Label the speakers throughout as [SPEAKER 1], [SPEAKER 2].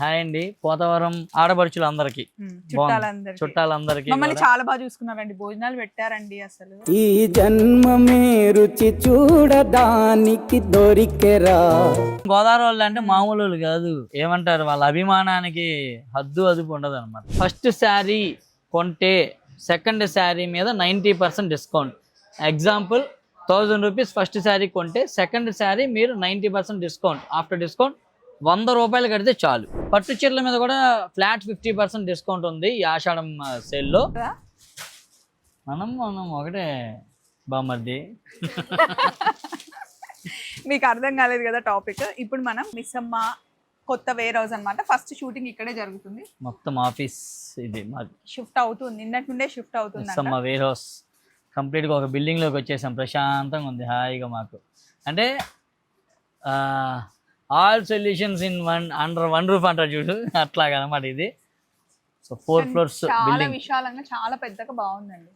[SPEAKER 1] Hi అండి. పోతవరం ఆడపడుచులు అందరికి
[SPEAKER 2] చుట్టాలందరికీ. మమ్మల్ని చాలా బాగా చూసుకున్నారండి. భోజనాలు పెట్టారండి అసలు.
[SPEAKER 3] ఈ జన్మమే రుచి చూడడానికి దొరికెరా.
[SPEAKER 1] గోదావరి వాళ్ళు అంటే మామూలు వాళ్ళు కాదు. ఏమంటారు? వాళ్ళ అభిమానానికి హద్దు అదుపు ఉండదు అనమాట ఫస్ట్ శారీ కొంటే సెకండ్ శారీ మీద ninety percent discount. Example thousand rupees first sari కొంటే సెకండ్ శారీ మీరు ninety percent discount. After discount వంద రూపాయలు కడితే చాలు. పట్టు చీరల మీద కూడా ఫ్లాట్ ఫిఫ్టీ పర్సెంట్ డిస్కౌంట్ ఉంది ఈ ఆషాఢం సేల్లో మనం మనం ఒకటే బామ్మర్ది.
[SPEAKER 2] మీకు అర్థం కాలేదు కదా టాపిక్ ఇప్పుడు మనం మిస్సమ్మ కొత్త వేర్ హౌస్ అనమాట ఫస్ట్ షూటింగ్ ఇక్కడే జరుగుతుంది.
[SPEAKER 1] మొత్తం ఆఫీస్ ఇది మాది.
[SPEAKER 2] షిఫ్ట్ అవుతుంది. నిన్నటి నుండే షిఫ్ట్ అవుతుంది
[SPEAKER 1] మా వేర్ హౌస్ కంప్లీట్గా ఒక బిల్డింగ్లోకి వచ్చేసాం. ప్రశాంతంగా ఉంది హాయిగా మాకు. అంటే all solutions in one under one roof అంటారు చూడు. అట్లాగా అనమాట ఇది. సో ఫోర్ ఫ్లోర్స్
[SPEAKER 2] చాలా
[SPEAKER 1] బిల్డింగ్
[SPEAKER 2] విశాలంగా చాలా పెద్దగా బాగుందండి.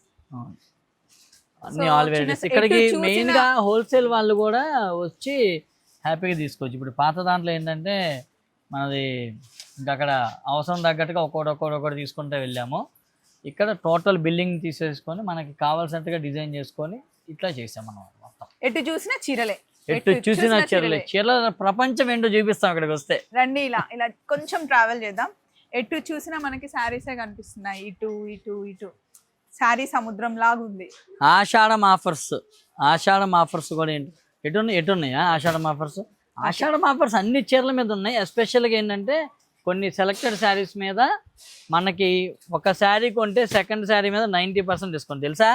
[SPEAKER 1] అన్ని ఆల్ వెరైటీస్ ఇక్కడికి
[SPEAKER 2] చూసినా-
[SPEAKER 1] మెయిన్గా హోల్సేల్ వాళ్ళు కూడా వచ్చి హ్యాపీగా తీసుకోవచ్చు. ఇప్పుడు పాత దాంట్లో ఏంటంటే మనది ఇంకా అక్కడ అవసరం తగ్గట్టుగా ఒక్కొక్కటి ఒక్కొక్కటి ఒక్కొక్కటి తీసుకుంటే వెళ్ళాము. ఇక్కడ టోటల్ బిల్డింగ్ తీసేసుకొని మనకి కావాల్సినట్టుగా డిజైన్ చేసుకొని ఇట్లా చేసాం మనం మొత్తం.
[SPEAKER 2] ఎటు చూసినా చీరలే.
[SPEAKER 1] ఎటు చూసిన చీరలే. చీరల. ప్రపంచం ఏంటో చూపిస్తాం అక్కడికి వస్తే.
[SPEAKER 2] రండి ఇలా ఇలా కొంచెం ట్రావెల్ చేద్దాం. ఎటు చూసినా మనకి శారీసే కనిపిస్తున్నాయి. ఇటు ఇటు ఇటు. శారీ సముద్రం లాగా ఉంది.
[SPEAKER 1] ఆషాఢం ఆఫర్స్. ఆషాఢం ఆఫర్స్ కూడా ఏంటి? ఎటు ఉన్నాయి ఎటు ఉన్నాయా ఆషాఢం ఆఫర్స్? ఆషాఢం ఆఫర్స్ అన్ని చీరల మీద ఉన్నాయి. ఎస్పెషల్గా ఏంటంటే కొన్ని సెలెక్టెడ్ శారీస్ మీద మనకి ఒక శారీ కొంటే సెకండ్ శారీ మీద నైంటీ పర్సెంట్ డిస్కౌంట్ తెలుసా?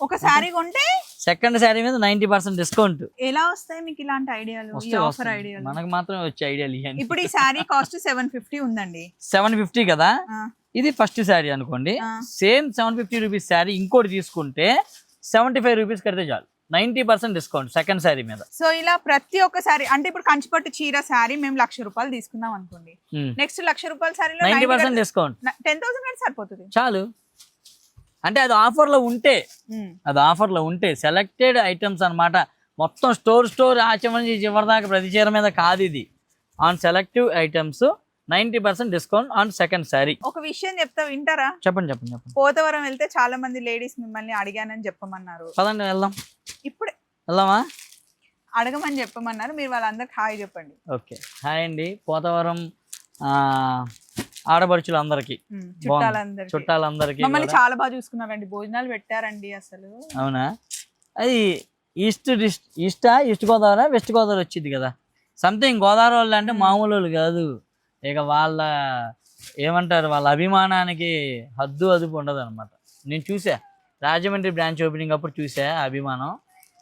[SPEAKER 2] ఒక శారీ కొంటే
[SPEAKER 1] సెకండ్ శారీ మీద నైంటీ పర్సెంట్ డిస్కౌంట్.
[SPEAKER 2] ఎలా వస్తాయి మీకు ఇలాంటి ఐడియాలు? ఈ ఆఫర్. ఐడియాలు?
[SPEAKER 1] మనకు మాత్రమే వచ్చే ఐడియాలు ఇవన్నీ.
[SPEAKER 2] ఇప్పుడు ఈ శారీ కాస్ట్ సెవెన్ ఫిఫ్టీ ఉందండి.
[SPEAKER 1] సెవెన్ ఫిఫ్టీ కదా? ఇది ఫస్ట్ శారీ అనుకోండి. Same seven fifty rupees sari ఇంకోటి తీసుకుంటే సెవెంటీ ఫైవ్ రూపీస్ కడితే చాలు. Ninety percent discount second sari మీద.
[SPEAKER 2] సో ఇలా ప్రతి ఒక్క శారీ అంటే ఇప్పుడు కంచిపట్టు చీర శారీ మేము లక్ష రూపాయలు తీసుకుందాం అనుకోండి. నెక్స్ట్ లక్ష రూపాయల శారీలో
[SPEAKER 1] ninety percent discount.
[SPEAKER 2] Ten thousand సరిపోతుంది.
[SPEAKER 1] చాలు. అంటే అది ఆఫర్లో ఉంటే. అది ఆఫర్లో ఉంటే సెలెక్టెడ్ ఐటమ్స్ అన్నమాట. మొత్తం స్టోర్ స్టోర్ ఆచమన నుంచి చివరిదాకా ప్రతి చీర మీద కాదు ఇది. On selective items ninety percent discount on second sari
[SPEAKER 2] ఒక విషయం చెప్తా వింటారా?
[SPEAKER 1] చెప్పండి చెప్పండి చెప్పండి.
[SPEAKER 2] పోతవరం వెళ్తే చాలా మంది లేడీస్ మిమ్మల్ని అడిగానని చెప్పమన్నారు.
[SPEAKER 1] పదండి వెళ్దాం.
[SPEAKER 2] ఇప్పుడు
[SPEAKER 1] వెళ్దామా?
[SPEAKER 2] అడగమని చెప్పమన్నారు. మీరు వాళ్ళందరికి హాయ్ చెప్పండి.
[SPEAKER 1] ఓకే. హాయ్ అండి. పోతవరం ఆ, ఆడపడుచులు అందరికి
[SPEAKER 2] ఉమ్, చుట్టాలందరికీ మమ్మల్ని. చాలా బాగా చూసుకున్నారండి భోజనాలు పెట్టారండి అసలు.
[SPEAKER 1] అవునా? అది ఈస్ట్ డిస్ట్ ఈస్టా ఈస్ట్ గోదావరి వెస్ట్ గోదావరి వచ్చింది కదా. సంథింగ్ గోదావరి వాళ్ళు అంటే మామూలు వాళ్ళు కాదు. ఇక వాళ్ళ ఏమంటారు? వాళ్ళ అభిమానానికి హద్దు అదుపు ఉండదు అనమాట నేను చూసా. రాజమండ్రి బ్రాంచ్ ఓపెనింగ్ అప్పుడు చూసా అభిమానం.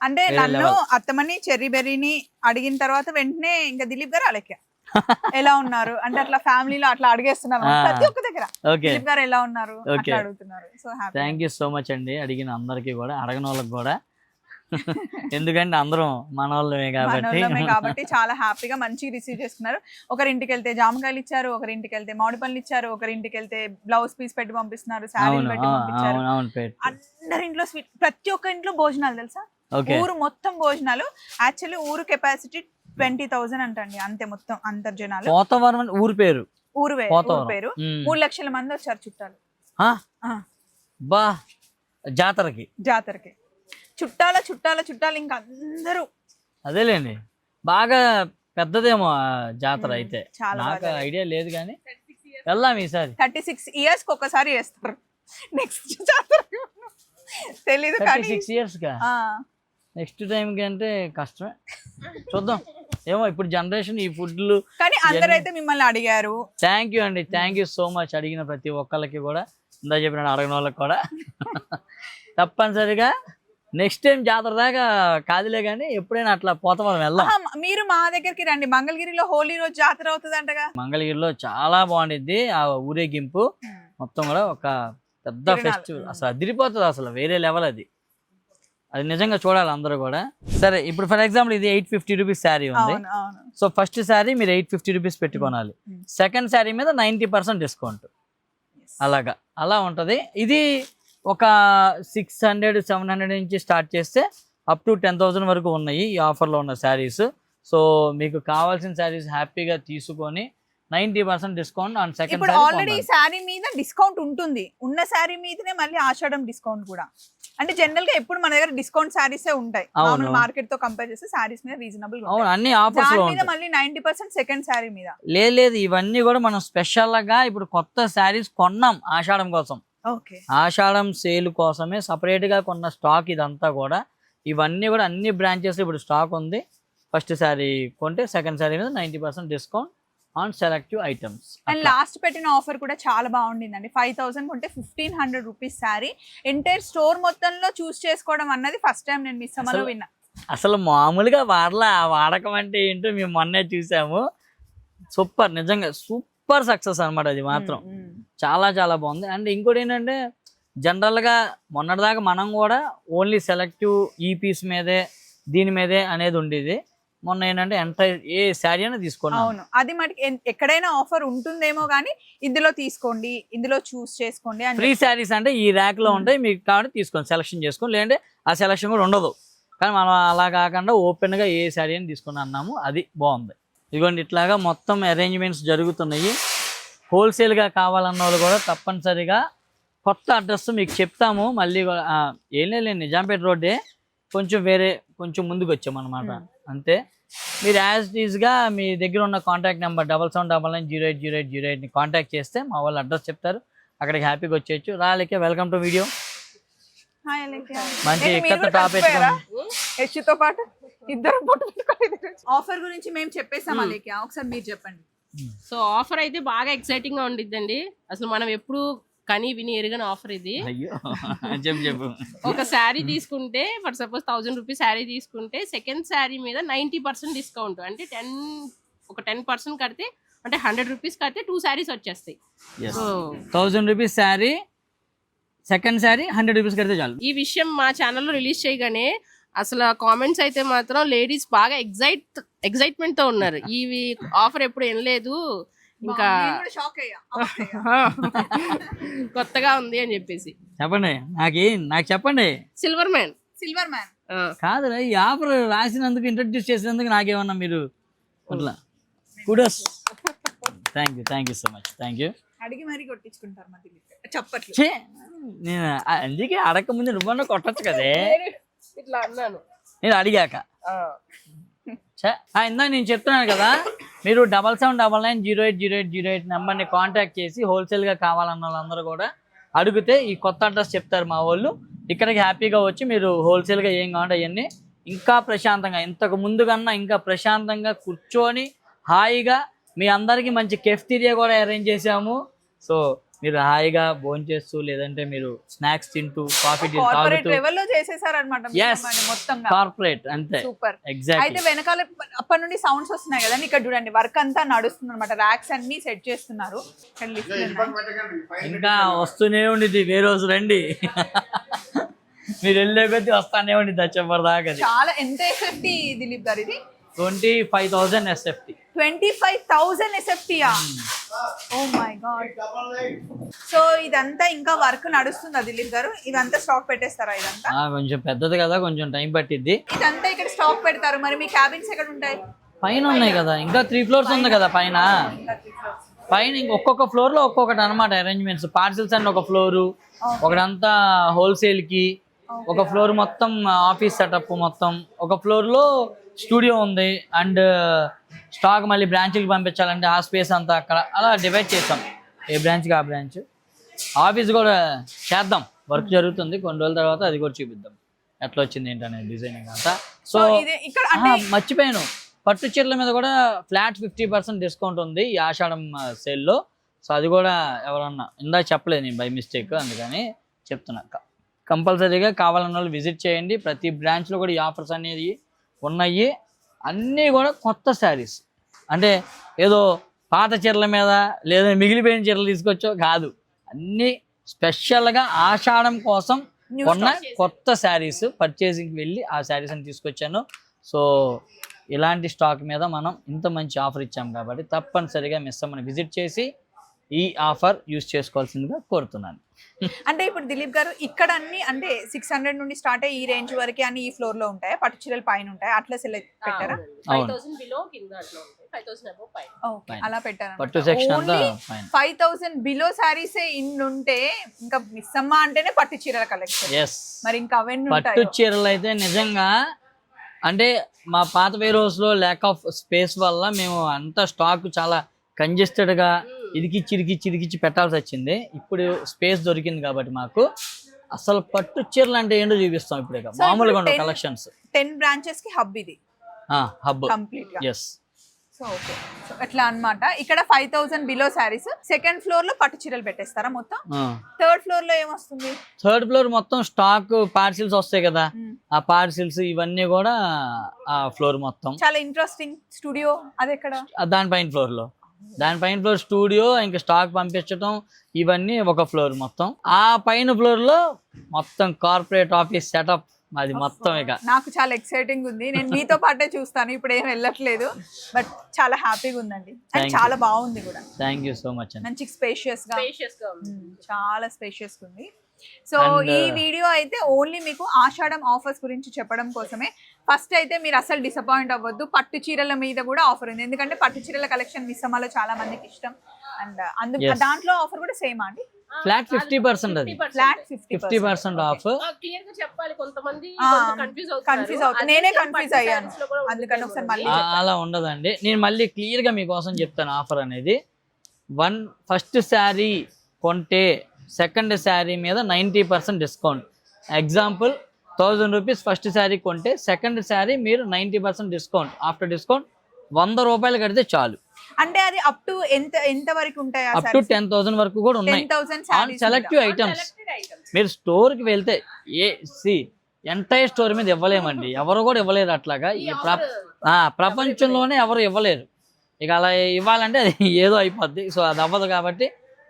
[SPEAKER 2] అంటే నన్ను. అత్తమని చెర్రీ బెర్రీని అడిగిన తర్వాత వెంటనే ఇంకా దిలీప్ గారు అలెక్క ఎలా ఉన్నారు? అంటే అట్లా ఫ్యామిలీలో అట్లా అడిగేస్తున్నారు. ప్రతి ఒక్క దగ్గర. దిలీప్ గారు ఎలా ఉన్నారు. అట్లా అడుగుతున్నారు. So
[SPEAKER 1] thank you so much అండి. అడిగిన అందరికీ కూడా అడగని వాళ్ళకి కూడా. ఎందుకంటే అందరం మన వాళ్ళమే కాబట్టి.
[SPEAKER 2] మనోళ్ళమే కాబట్టి చాలా హ్యాపీగా మంచిగా రిసీవ్ చేసుకున్నారు. ఒకరింటికి వెళ్తే జామకాయలు ఇచ్చారు ఒకరింటికి వెళ్తే మామిడి పళ్ళు ఇచ్చారు ఒకరింటికి వెళ్తే బ్లౌజ్ పీస్ పెట్టి పంపిస్తున్నారు శారీ
[SPEAKER 1] అవును
[SPEAKER 2] పెట్టి పంపించారు. అందరి ఇంట్లో స్వీట్ ప్రతి ఒక్క ఇంట్లో భోజనాలు తెలుసా? ఊరు మొత్తం భోజనాలు. యాక్చువల్లీ ఊరు కెపాసిటీ ట్వంటీ థౌసండ్ అంటండి అంతే మొత్తం అంతర్ జనాలు
[SPEAKER 1] పోతవరం ఊరు పేరు.
[SPEAKER 2] ఊరు వే- ఊరు
[SPEAKER 1] పోతవరం
[SPEAKER 2] పేరు. మూడు లక్షల మంది వచ్చారు చుట్టాలు.
[SPEAKER 1] ఆ,
[SPEAKER 2] ఆ,
[SPEAKER 1] బా జాతరకి.
[SPEAKER 2] జాతరకి. చుట్టాల చుట్టాల చుట్టాలు ఇంకా అందరూ.
[SPEAKER 1] అదేలేండి. బాగా పెద్దదేమో ఆ జాతర అయితే.
[SPEAKER 2] చాలా
[SPEAKER 1] నాకు ఐడియా లేదు కానీ. వెళ్దాం ఈసారి.
[SPEAKER 2] థర్టీ సిక్స్ ఇయర్స్కి ఒకసారి చేస్తారు. నెక్స్ట్ జాతర. తెలీదు
[SPEAKER 1] థర్టీ
[SPEAKER 2] కానీ
[SPEAKER 1] సిక్స్ ఇయర్స్గా
[SPEAKER 2] ఆ,
[SPEAKER 1] నెక్స్ట్ టైం కి అంటే కష్టమే. చూద్దాం. ఏమో ఇప్పుడు జనరేషన్ ఈ ఫుడ్లు
[SPEAKER 2] కానీ అందరైతే మిమ్మల్ని అడిగారు.
[SPEAKER 1] థ్యాంక్ యూ అండి. థ్యాంక్ యూ సో మచ్ అడిగిన ప్రతి ఒక్కళ్ళకి కూడా. ఇందా చెప్పిన అడగిన వాళ్ళకి కూడా. తప్పనిసరిగా నెక్స్ట్ టైం జాతర దాకా కాదులే కానీ ఎప్పుడైనా అట్లా పోతాం మనం వెళ్దాం.
[SPEAKER 2] మీరు మా దగ్గరికి రండి. మంగళగిరిలో హోలీ రోజు జాతర అవుతుంది అంటగా
[SPEAKER 1] మంగళగిరిలో చాలా బాగుండిద్ది ఆ ఊరేగింపు. మొత్తం కూడా ఒక పెద్ద. ఫెస్టివల్ అసలు అదిరిపోతుంది అసలు వేరే లెవెల్ అది. అది నిజంగా చూడాలి అందరూ కూడా. సరే ఇప్పుడు ఫర్ ఎగ్జాంపుల్ ఇది ఎయిట్ ఫిఫ్టీ రూపీస్ శారీ ఉంది. సో ఫస్ట్ శారీ మీరు ఎయిట్ ఫిఫ్టీ రూపీస్ పెట్టుకోనాలి. సెకండ్ శారీ మీద నైంటీ పర్సెంట్ డిస్కౌంట్ అలాగా. అలా ఉంటుంది. ఇది ఒక సిక్స్ హండ్రెడ్ సెవెన్ హండ్రెడ్ నుంచి స్టార్ట్ చేస్తే అప్ టు టెన్ థౌసండ్ వరకు ఉన్నాయి ఈ ఆఫర్లో ఉన్న శారీస్ సో మీకు కావాల్సిన శారీస్ హ్యాపీగా తీసుకొని ninety percent discount on second
[SPEAKER 2] already sari మీద డిస్కౌంట్ ఉంటుంది. ఉన్న శారీ మీదనే మళ్ళీ ఆషాఢం డిస్కౌంట్ కూడా. అంటే జనరల్గా ఎప్పుడు మన దగ్గర డిస్కౌంట్ శారీసే ఉంటాయి. మామూలు మార్కెట్తో కంపేర్ చేస్తే శారీస్ మీద రీజనబుల్
[SPEAKER 1] అవును అన్ని ఆఫర్స్లో
[SPEAKER 2] మీద మళ్ళీ నైన్టీ పర్సెంట్ సెకండ్ శారీ మీద.
[SPEAKER 1] లేదు లేదు ఇవన్నీ కూడా మనం స్పెషల్గా ఇప్పుడు కొత్త శారీస్ కొన్నాం ఆషాఢం కోసం.
[SPEAKER 2] ఓకే.
[SPEAKER 1] ఆషాఢం సేల్ కోసమే separate గా కొన్న స్టాక్ ఇదంతా కూడా. ఇవన్నీ కూడా అన్ని బ్రాంచెస్ ఇప్పుడు స్టాక్ ఉంది. ఫస్ట్ శారీ కొంటే సెకండ్ శారీ మీద ninety percent discount on selective items
[SPEAKER 2] and last పెట్టిన ఆఫర్ కూడా చాలా బాగుండిందండి. ఫైవ్ థౌసండ్ కొంటే fifteen hundred rupees sari entire store మొత్తంలో చూస్ చేసుకోవడం అన్నది ఫస్ట్ టైం నేను మిస్ అమ్మలో
[SPEAKER 1] అసలు-
[SPEAKER 2] విన్నా.
[SPEAKER 1] అసలు మామూలుగా వాడలా వాడకం అంటే ఏంటో మేము మొన్నే చూసాము. సూపర్ నిజంగా సూపర్ సక్సెస్ అన్నమాట అది మాత్రం. చాలా చాలా బాగుంది. అండ్ ఇంకోటి ఏంటంటే జనరల్గా మొన్నటిదాకా మనం కూడా ఓన్లీ సెలెక్టివ్ ఈ పీస్ మీదే దీని మీదే అనేది ఉండేది. మొన్న ఏంటంటే ఎంటైర్ ఏ శారీ అయినా తీసుకున్నాం
[SPEAKER 2] అవును. అది ఎన్- ఎక్కడైనా ఆఫర్ ఉంటుందేమో కానీ ఇందులో తీసుకోండి ఇందులో చూస్ చేసుకోండి అని
[SPEAKER 1] ఫ్రీ శారీస్ అంటే ఈ ర్యాక్లో ఉంటాయి మీకు కాబట్టి తీసుకోండి సెలెక్షన్ చేసుకోండి. లేదంటే ఆ సెలెక్షన్ కూడా ఉండదు. కానీ మనం అలా కాకుండా ఓపెన్గా ఏ శారీ అని తీసుకుని అన్నాము అది బాగుంది. ఇదిగోండి ఇట్లాగా మొత్తం అరేంజ్మెంట్స్ జరుగుతున్నాయి. హోల్సేల్గా కావాలన్న వాళ్ళు కూడా తప్పనిసరిగా కొత్త అడ్రస్ మీకు చెప్తాము. మళ్ళీ కూడా ఆ, ఏం లేదు నిజాంపేట రోడ్డే. కొంచెం వేరే కొంచెం ముందుకు వచ్చామన్నమాట. అంతే. మీరు యాజ్గా మీ దగ్గర ఉన్న contact number double seven double nine zero eight zero eight zero ఎయిట్ని contact చేస్తే మా వాళ్ళు అడ్రస్ చెప్తారు. అక్కడికి హ్యాపీగా వచ్చేయచ్చు. రాలేకే వెల్కమ్ టు వీడియో. మంచి
[SPEAKER 2] ఏంటి మీరు
[SPEAKER 1] ఎక్కత
[SPEAKER 2] కూడా
[SPEAKER 1] టాప్
[SPEAKER 2] కలిసిపోయారా? యశ్తో పాటు ఇద్దరు ఆఫర్ గురించి మేము చెప్పేసాం అలేఖ్య. ఒకసారి మీరు చెప్పండి.
[SPEAKER 4] సో ఆఫర్ అయితే బాగా ఎక్సైటింగ్గా ఉండిద్దండి. అసలు మనం ఎప్పుడు కని విని ఎరగని ఆఫర్ ఇది.
[SPEAKER 1] అయ్యో. చెప్పు చెప్పు.
[SPEAKER 4] ఒక శారీ తీసుకుంటే for suppose thousand rupees sari తీసుకుంటే సెకండ్ శారీ మీద నైంటీ పర్సెంట్ డిస్కౌంట్. అంటే టెన్ ఒక టెన్ పర్సెంట్ కడితే అంటే హండ్రెడ్ రూపీస్ కడితే టూ శారీస్ వచ్చేస్తాయి. So
[SPEAKER 1] thousand rupees sari second sari hundred rupees కడితే చాలు.
[SPEAKER 4] ఈ విషయం మా ఛానల్లో రిలీజ్ చేయగానే అసలు కామెంట్స్ అయితే మాత్రం లేడీస్ బాగా ఎగ్జైట్ ఎగ్జైట్మెంట్తో ఉన్నారు. ఈ ఆఫర్ ఎప్పుడు వినలేదు ఇంకా
[SPEAKER 2] షాక్ అయ్యా.
[SPEAKER 4] కొత్తగా ఉంది అని చెప్పేసి.
[SPEAKER 1] చెప్పండి. నాకు నాకు చెప్పండి.
[SPEAKER 4] సిల్వర్ మ్యాన్
[SPEAKER 2] సిల్వర్ మ్యాన్
[SPEAKER 1] కాదురా ఈ ఆఫర్ రాసినందుకు ఇంట్రడ్యూస్ చేసినందుకు నాకేమన్నా మీరు అట్లా kudos thank you thank you so much thank you
[SPEAKER 2] అడిగి మరీ కొట్టించుకుంటారు చెప్పట్లు
[SPEAKER 1] నేను ఆ- అందుకే అడగక ముందు నువ్వన్నా కొట్టచ్చు కదే.
[SPEAKER 4] ఇట్లా అన్నాను.
[SPEAKER 1] నేను అడిగాక. ఇందా నేను చెప్తున్నాను కదా మీరు double seven double nine zero eight zero eight zero eight నెంబర్ని కాంటాక్ట్ చేసి హోల్సేల్గా కావాలన్న వాళ్ళందరూ కూడా అడిగితే ఈ కొత్త అడ్రస్ చెప్తారు మా వాళ్ళు. ఇక్కడికి హ్యాపీగా వచ్చి మీరు హోల్సేల్గా ఏం కావాలంటే అవన్నీ ఇంకా ప్రశాంతంగా ఇంతకు ముందు కన్నా ఇంకా ప్రశాంతంగా కూర్చొని హాయిగా మీ అందరికీ మంచి కెఫ్టీరియా కూడా అరేంజ్ చేసాము సో మీరు హాయిగా భోంచేస్తూ లేదంటే మీరు స్నాక్స్ తింటూ కాఫీ
[SPEAKER 2] కార్పొరేట్
[SPEAKER 1] తాగుతూ
[SPEAKER 2] లెవెల్లో చేసేసారు అనమాట
[SPEAKER 1] Yes.
[SPEAKER 2] మొత్తంగా.
[SPEAKER 1] కార్పొరేట్ అంతే.
[SPEAKER 2] సూపర్ అయితే
[SPEAKER 1] ఎగ్జాక్ట్లీ
[SPEAKER 2] వెనకాల అప్పటి నుండి సౌండ్స్ వస్తున్నాయి కదండి ఇక్కడ చూడండి వర్క్ అంతా నడుస్తుంది అనమాట ర్యాక్స్ అన్ని సెట్ చేస్తున్నారు.
[SPEAKER 1] ఇంకా వస్తూనే ఉండిద్ది వేరే రోజు రండి. మీరు వెళ్ళే కొద్దీ వస్తానే ఉండిద్ది దాకా
[SPEAKER 2] చాలా ఎంత ఎస్ఎఫ్టీ దిలీప్ గారు ఇది?
[SPEAKER 1] Twenty five thousand SFT
[SPEAKER 2] twenty five thousand ఎస్ఎఫ్టీయా oh my god so ఇదంతా ఇంకా వర్క్ నడుస్తుందా దిలీప్ గారు? ఇదంతా స్టాక్ పెట్టేస్తారా ఇదంతా?
[SPEAKER 1] కొంచెం పెద్దది కదా కొంచెం టైం పట్టిద్ది.
[SPEAKER 2] ఇదంతా ఇక్కడ స్టాక్ పెడతారు. మరి మీ క్యాబిన్స్ ఎక్కడ ఉంటాయి?
[SPEAKER 1] పైన ఉన్నాయి కదా ఇంకా త్రీ ఫ్లోర్స్ ఉంది కదా పైన. పైన. ఒక్కొక్క ఫ్లోర్లో ఒక్కొక్కటి అనమాట అరేంజ్మెంట్స్ పార్సిల్స్ అండ్ ఒక ఫ్లోరు ఒకడంతా హోల్సేల్కి ఒక ఫ్లోర్ మొత్తం ఆఫీస్ సెటప్ మొత్తం. ఒక ఫ్లోర్లో స్టూడియో ఉంది అండ్ స్టాక్ మళ్ళీ బ్రాంచ్కి పంపించాలంటే ఆ స్పేస్ అంతా అక్కడ. అలా డివైడ్ చేస్తాం ఏ బ్రాంచ్కి ఆ బ్రాంచ్? ఆఫీస్ కూడా చేద్దాం. వర్క్ జరుగుతుంది. కొన్ని రోజుల తర్వాత అది కూడా చూపిద్దాం. ఎట్లా వచ్చింది ఏంటనే డిజైనింగ్ అంతా. సో మర్చిపోయాను. పట్టు చీరల మీద కూడా ఫ్లాట్ ఫిఫ్టీ పర్సెంట్ డిస్కౌంట్ ఉంది ఈ ఆషాఢం సేల్లో సో అది కూడా ఎవరన్నా ఇందాక చెప్పలేదు నేను బై మిస్టేక్ అందుకని చెప్తున్నా. కంపల్సరీగా కావాలన్న వాళ్ళు విజిట్ చేయండి. ప్రతి బ్రాంచ్లో కూడా ఈ ఆఫర్స్ అనేది ఉన్నాయి. అన్నీ కూడా కొత్త శారీస్. అంటే ఏదో పాత చీరల మీద లేదా మిగిలిపోయిన చీరలు తీసుకొచ్చో కాదు. అన్నీ స్పెషల్గా ఆషాఢం కోసం కొన్న కొత్త శారీస్ పర్చేసింగ్కి వెళ్ళి ఆ శారీస్ అని తీసుకొచ్చాను. సో ఇలాంటి స్టాక్ మీద మనం ఇంత మంచి ఆఫర్ ఇచ్చాం కాబట్టి తప్పనిసరిగా మిస్ అమ్మని విజిట్ చేసి ఈ ఆఫర్ యూస్ చేసుకోవాల్సిందిగా కోరుతున్నాను.
[SPEAKER 2] అంటే ఇప్పుడు దిలీప్ గారు ఇక్కడ అన్ని అంటే సిక్స్ హండ్రెడ్ నుండి స్టార్ట్ అయ్యి ఈ రేంజ్ వరకు అన్ని ఈ ఫ్లోర్లో ఉంటాయా? పట్టు చీరలు పైన ఉంటాయా? అట్లా సెలెక్ట్ పెట్టారా. అలా పెట్టారా?
[SPEAKER 1] పట్టు సెక్షన్ అంతా fine
[SPEAKER 2] five thousand below saris ఇన్ని ఉంటే ఇంకా మిస్ అమ్మ అంటేనే పట్టు చీరల కలెక్షన్ మరి ఇంకా అవన్నీ
[SPEAKER 1] పట్టు చీరలు అయితే నిజంగా అంటే మా పాత వేర్ హౌస్లో ల్యాక్ ఆఫ్ స్పేస్ వల్ల మేము అంత స్టాక్ చాలా కంజెస్టెడ్గా ఇదికిచ్చి ఇదికిచ్చి ఇదికిచ్చి పెట్టాల్సి వచ్చింది. ఇప్పుడు స్పేస్ దొరికింది కాబట్టి మాకు. అసలు పట్టు చీరలు అంటే ఏంటో చూపిస్తాం ఇప్పుడు మామూలుగా ఉండవు
[SPEAKER 2] 10
[SPEAKER 1] కలెక్షన్స్.
[SPEAKER 2] టెన్ బ్రాంచెస్కి హబ్ ఇది.
[SPEAKER 1] హబ్
[SPEAKER 2] కంప్లీట్గా.
[SPEAKER 1] ఎస్
[SPEAKER 2] సో ఓకే సో ఎట్లా అన్నమాట. ఇక్కడ five thousand below saris second ఫ్లోర్లో పట్టు చీరలు పెట్టేస్తారా మొత్తం? థర్డ్ ఫ్లోర్లో ఏమొస్తుంది?
[SPEAKER 1] థర్డ్ ఫ్లోర్ మొత్తం స్టాక్ పార్సిల్స్ వస్తాయి కదా.
[SPEAKER 2] మ్మ్.
[SPEAKER 1] ఆ పార్సిల్స్ ఇవన్నీ కూడా ఆ ఫ్లోర్ మొత్తం.
[SPEAKER 2] చాలా ఇంట్రెస్టింగ్ స్టూడియో అది ఎక్కడ
[SPEAKER 1] దానిపైన ఫ్లోర్లో. దానిపైన ఫ్లోర్ స్టూడియో ఇంకా స్టాక్ పంపించడం ఇవన్నీ ఒక ఫ్లోర్ మొత్తం. ఆ పైన ఫ్లోర్లో మొత్తం కార్పొరేట్ ఆఫీస్ సెటప్ అది మొత్తం ఇక.
[SPEAKER 2] నాకు చాలా ఎక్సైటింగ్ ఉంది. నేను మీతో పాటే చూస్తాను ఇప్పుడు ఏం వెళ్ళట్లేదు. బట్ చాలా హ్యాపీగా ఉందండి. చాలా బాగుంది కూడా.
[SPEAKER 1] థ్యాంక్ యూ సో మచ్
[SPEAKER 2] మంచి
[SPEAKER 4] స్పేషియస్గా. స్పేషియస్గా ఉంది.
[SPEAKER 2] మ్మ్. చాలా స్పేషియస్ ఉంది. సో ఈ వీడియో అయితే ఓన్లీ మీకు ఆషాఢం ఆఫర్స్ గురించి చెప్పడం కోసమే. ఫస్ట్ అయితే మీరు అసలు డిసప్పాయింట్ అవ్వద్దు. పట్టు చీరల మీద కూడా ఆఫర్ ఉంది. ఎందుకంటే పట్టు చీరల కలెక్షన్ మిస్సమ్మలో చాలా మందికి ఇష్టం. అండ్ అందు. దాంట్లో ఆఫర్ కూడా సేమ్ అండి?
[SPEAKER 1] ఫ్లాట్ ఫిఫ్టీ పర్సెంట్ అది.
[SPEAKER 2] Flat fifty
[SPEAKER 1] fifty percent off
[SPEAKER 4] క్లియర్గా చెప్పాలి. కొంతమంది కన్ఫ్యూజ్
[SPEAKER 2] కన్ఫ్యూజ్ అవుతుంది నేనే కన్ఫ్యూజ్ అయ్యాను. అందుకని ఒకసారి మళ్ళీ
[SPEAKER 1] అలా ఉండదండి. నేను మళ్ళీ క్లియర్గా మీకోసం చెప్తాను ఆఫర్ అనేది. వన్ ఫస్ట్ శారీ కొంటే సెకండ్ శారీ మీద ninety percent discount. Example thousand rupees first sari కొంటే సెకండ్ శారీ మీరు ninety percent discount. After discount వంద రూపాయలు కడితే చాలు.
[SPEAKER 2] అంటే అది అప్ టు ఎంత ఎంత వరకు ఉంటాయి
[SPEAKER 1] అప్ టు టెన్ థౌసండ్ వరకు కూడా ఉన్నాయి. సెలెక్టివ్ ఐటమ్స్ మీరు స్టోర్కి వెళ్తే ఏ సి ఎంటైర్ స్టోర్ మీద ఇవ్వలేమండి. ఎవరు కూడా ఇవ్వలేరు అట్లాగా. ప్రపంచంలోనే ఎవరు ఇవ్వలేరు. ఇక అలా ఇవ్వాలంటే అది ఏదో అయిపోద్ది. సో అది అవ్వదు కాబట్టి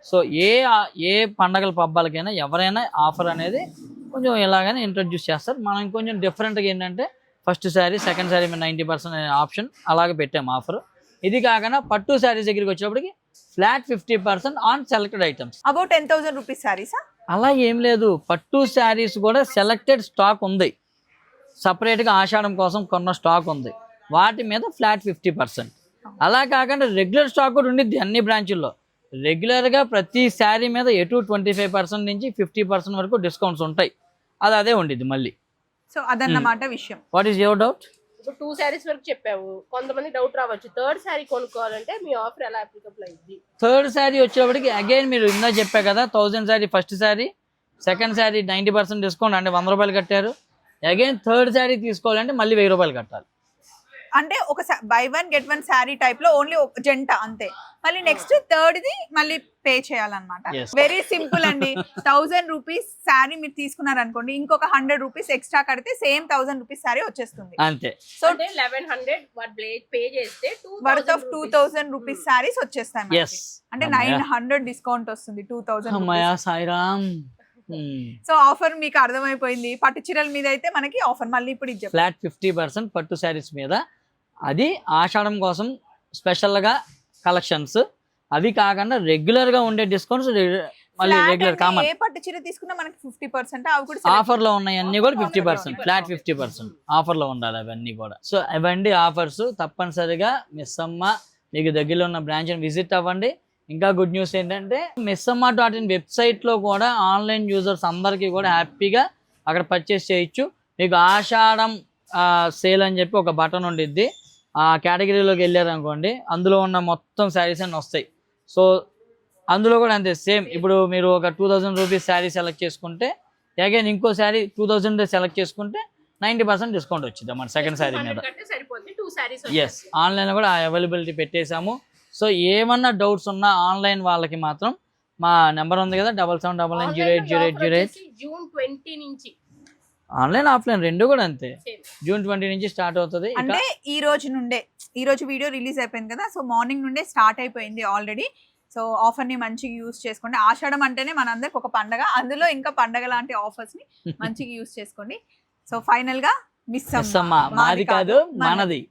[SPEAKER 1] సో ఏ ఏ పండగల పబ్బాలకైనా ఎవరైనా ఆఫర్ అనేది కొంచెం ఇలాగనే ఇంట్రడ్యూస్ చేస్తారు. మనం ఇంకొంచెం డిఫరెంట్గా ఏంటంటే ఫస్ట్ శారీ సెకండ్ శారీ మీద నైంటీ పర్సెంట్ ఆప్షన్ అలాగే పెట్టాము ఆఫర్ ఇది కాకుండా పట్టు శారీస్ దగ్గరికి వచ్చేటప్పటికి flat fifty percent on selected items
[SPEAKER 2] about ten thousand rupees సారీసా
[SPEAKER 1] అలా ఏం లేదు. పట్టు శారీస్ కూడా సెలెక్టెడ్ స్టాక్ ఉంది. సపరేట్గా ఆషాఢం కోసం కొన్న స్టాక్ ఉంది. వాటి మీద ఫ్లాట్ ఫిఫ్టీ పర్సెంట్ అలా కాకుండా రెగ్యులర్ స్టాక్ కూడా ఉండిద్ది అన్ని బ్రాంచుల్లో రెగ్యులర్గా ప్రతి శారీ మీద ఎటు ట్వంటీ ఫైవ్ పర్సెంట్ నుంచి ఫిఫ్టీ పర్సెంట్ వరకు డిస్కౌంట్స్ ఉంటాయి. అది అదే ఉండిద్ది మళ్ళీ.
[SPEAKER 2] సో అదన్నమాట విషయం.
[SPEAKER 1] వాట్ ఈస్ యువర్ డౌట్
[SPEAKER 4] ఇప్పుడు టూ శారీస్ వరకు చెప్పావు. కొంతమంది డౌట్ రావచ్చు. థర్డ్ శారీ కొనుక్కోవాలంటే మీ ఆఫర్ ఎలా అప్లికబుల్ అయింది?
[SPEAKER 1] థర్డ్ శారీ వచ్చేటప్పటికి అగైన్ మీరు ఇందా చెప్పా కదా thousand sari first sari second sari ninety percent discount అంటే వంద రూపాయలు కట్టారు. అగైన్ థర్డ్ శారీ తీసుకోవాలంటే మళ్ళీ వెయ్యి రూపాయలు కట్టాలి.
[SPEAKER 2] అంటే ఒక buy one get one sari టైప్లో ఓన్లీ ఒక జంట అంతే. మళ్ళీ నెక్స్ట్ థర్డ్ ది మళ్ళీ పే చేయాలన్నమాట. వెరీ సింపుల్ అండి. థౌసండ్ రూపీస్ శారీ మీరు తీసుకున్నారు అనుకోండి ఇంకొక హండ్రెడ్ రూపీస్ ఎక్స్ట్రా కడితే సేమ్ థౌసండ్ రూపీస్ శారీ వచ్చేస్తుంది.
[SPEAKER 1] అంతే.
[SPEAKER 2] సో
[SPEAKER 4] అంటే లెవెన్ హండ్రెడ్ వాటి పే చేస్తే
[SPEAKER 2] worth of two thousand rupees saris వచ్చేస్తాయి అంటే నైన్ హండ్రెడ్ డిస్కౌంట్ వస్తుంది టూ థౌసండ్
[SPEAKER 1] అమ్మాయ సాయిరామ్.
[SPEAKER 2] సో ఆఫర్ మీకు అర్థమైపోయింది. పట్టు చీరల మీద అయితే మనకి ఆఫర్ మళ్ళీ ఇప్పుడు.
[SPEAKER 1] ఫ్లాట్ ఫిఫ్టీ పర్సెంట్ పట్టు శారీస్ మీద అది ఆషాఢం కోసం స్పెషల్గా కలెక్షన్స్. అవి కాకుండా రెగ్యులర్గా ఉండే డిస్కౌంట్స్ మళ్ళీ రెగ్యులర్ కామన్.
[SPEAKER 2] ఏ పట్టు చీర తీసుకున్నా మనకి ఫిఫ్టీ పర్సెంట్ అవి కూడా
[SPEAKER 1] ఆఫర్లో ఉన్నాయి అన్ని కూడా fifty percent.
[SPEAKER 4] 50%
[SPEAKER 1] flat fifty percent. ఆఫర్లో ఉండాలి అవన్నీ కూడా. సో ఇవ్వండి ఆఫర్స్ తప్పనిసరిగా మిస్ అమ్మ మీకు దగ్గరలో ఉన్న బ్రాంచ్ని విజిట్ అవ్వండి. ఇంకా గుడ్ న్యూస్ ఏంటంటే మిస్ అమ్మ డాట్ ఇన్ వెబ్సైట్లో కూడా ఆన్లైన్ యూజర్స్ అందరికీ కూడా హ్యాపీగా అక్కడ పర్చేస్ చేయొచ్చు. మీకు ఆషాఢం సేల్ అని చెప్పి ఒక బటన్ ఉండిద్ది. ఆ కేటగిరీలోకి వెళ్ళారు అనుకోండి అందులో ఉన్న మొత్తం శారీస్ అన్నీ వస్తాయి. సో అందులో కూడా అంతే సేమ్. ఇప్పుడు మీరు ఒక two thousand rupees sari select చేసుకుంటే అగైన్ ఇంకో శారీ టూ థౌజండ్ సెలెక్ట్ చేసుకుంటే నైంటీ పర్సెంట్ డిస్కౌంట్ వచ్చింది మన సెకండ్ శారీ మీద. ఎస్ ఆన్లైన్లో కూడా అవైలబిలిటీ పెట్టేశాము. సో ఏమన్నా డౌట్స్ ఉన్నా ఆన్లైన్ వాళ్ళకి మాత్రం మా నెంబర్ ఉంది కదా double seven double nine zero eight zero eight zero eight.
[SPEAKER 4] June twenty నుంచి.
[SPEAKER 1] ఆన్లైన్ ఆఫ్లైన్ రెండు కూడా అంతే. జూన్ ట్వంటీ నుంచి స్టార్ట్ అవుతుంది.
[SPEAKER 2] అంటే ఈ రోజు నుండే ఈ రోజు వీడియో రిలీజ్ అయిపోయింది కదా సో మార్నింగ్ నుండే స్టార్ట్ అయిపోయింది ఆల్రెడీ. సో ఆఫర్ని మంచిగా యూస్ చేసుకోండి. ఆషాఢం అంటేనే మనందరికి ఒక పండగ. అందులో ఇంకా పండగ లాంటి ఆఫర్స్ని మంచిగా యూస్ చేసుకోండి. సో ఫైనల్గా మిస్
[SPEAKER 1] మిస్ అమ్మ. మాది కాదు మనది.